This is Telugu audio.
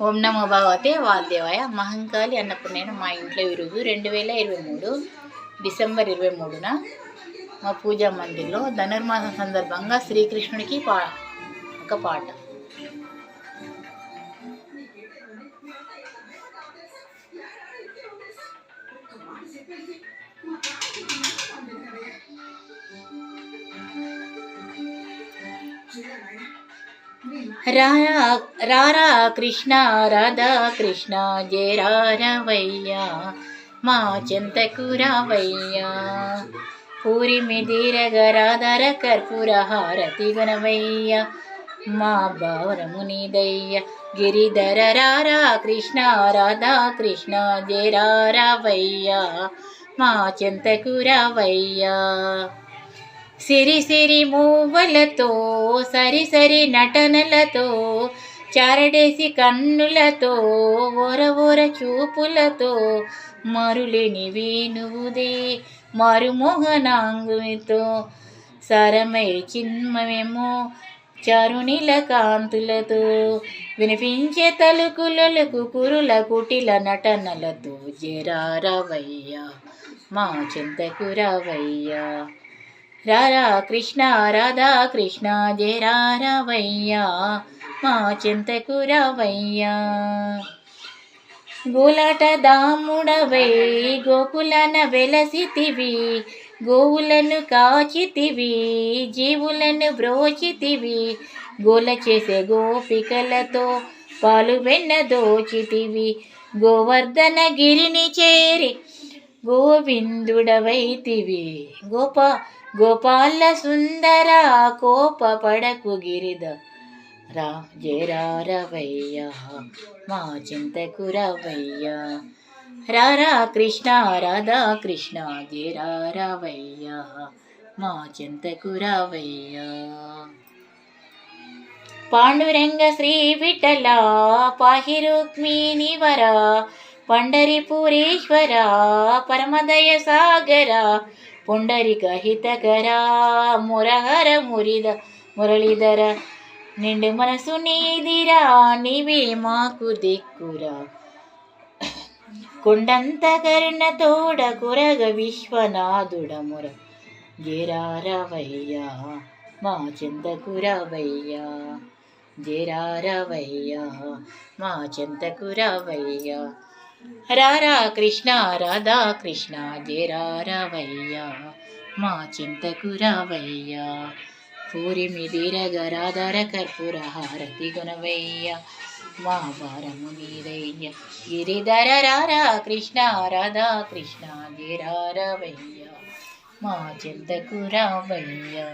ఓం నమో భగవతే వాల్దేవాయ మహంకాళి అన్నప్పుడు నేను మా ఇంట్లో ఈరోజు రెండు వేల ఇరవై మూడు డిసెంబర్ ఇరవై మూడున మా పూజా మందిర్లో ధనుర్మాసం సందర్భంగా శ్రీకృష్ణుడికి పా ఒక పాట. రారా రారా కృష్ణ రాధా కృష్ణ జయ రారవయ్యా మా చెంతకు రావయ్యా పూరి మిదిరగ రాధర కర్పూర హారతి గణవయ్య మా భావరమునిదయ్య గిరిధర రారా కృష్ణ రాధా కృష్ణ జయ రారవయ్యా మా చెంతకు రావయ్యా సిరి సిరి మూవలతో సరి సరి నటనలతో చారడేసి కన్నులతో ఓర ఓర చూపులతో మరులేని వేణువుదే మరుమోహనాంగుతో సరమై చిన్మమేమో చరుణిల కాంతులతో వినిపించే తలుకులలకు కురుల కుటిల నటనలతో జరారవయ్యా మా చింతకు రావయ్యా రారా కృష్ణ రాధా కృష్ణ జయ రారవయ్యా మా చింతకు రావయ్యా. గోలాట దాముడవై గోకులన వెలసితివి గోవులను కాచితివి జీవులను బ్రోచితివి గోల చేసే గోపికలతో పాలు వెన్న దోచితివి గోవర్ధన గిరిని చేరి గోవిందుడవైతివి. గోప గోపాల సుందర కోప పడకు గిరిద రా జయరారవయ్యా మా చింతకు రవయ్య రారా కృష్ణ రాధా కృష్ణ జయరారవయ్యా మా చింతకు రవయ్య పాండురంగ శ్రీ విఠల పాహి రుక్మిణి వరా పండరిపురేశ్వర పరమదయ సాగర పుండరిక హితకర మురహర మురిద మురళీధర నిండు మనసు నీదిరా నీవే మాకు దిక్కురా. కొండంత కరుణ తోడ కురగ విశ్వనాథుడ ముర గిరారవయ్యా మా చింతకు రావయ్యా జరారవయ్యా మా చింతకు రావయ్యా రారా కృష్ణ రాధా కృష్ణ జరారవయ్యా మా చింతకు రావయ్యా. పూరి మిదిరగ రాధార కర్పూర హారతి గుణవయ్యా మా భారము నీరయ్య గిరిధర రారా కృష్ణ రాధా కృష్ణ జరారవయ్యా మా చింతకు రావయ్యా.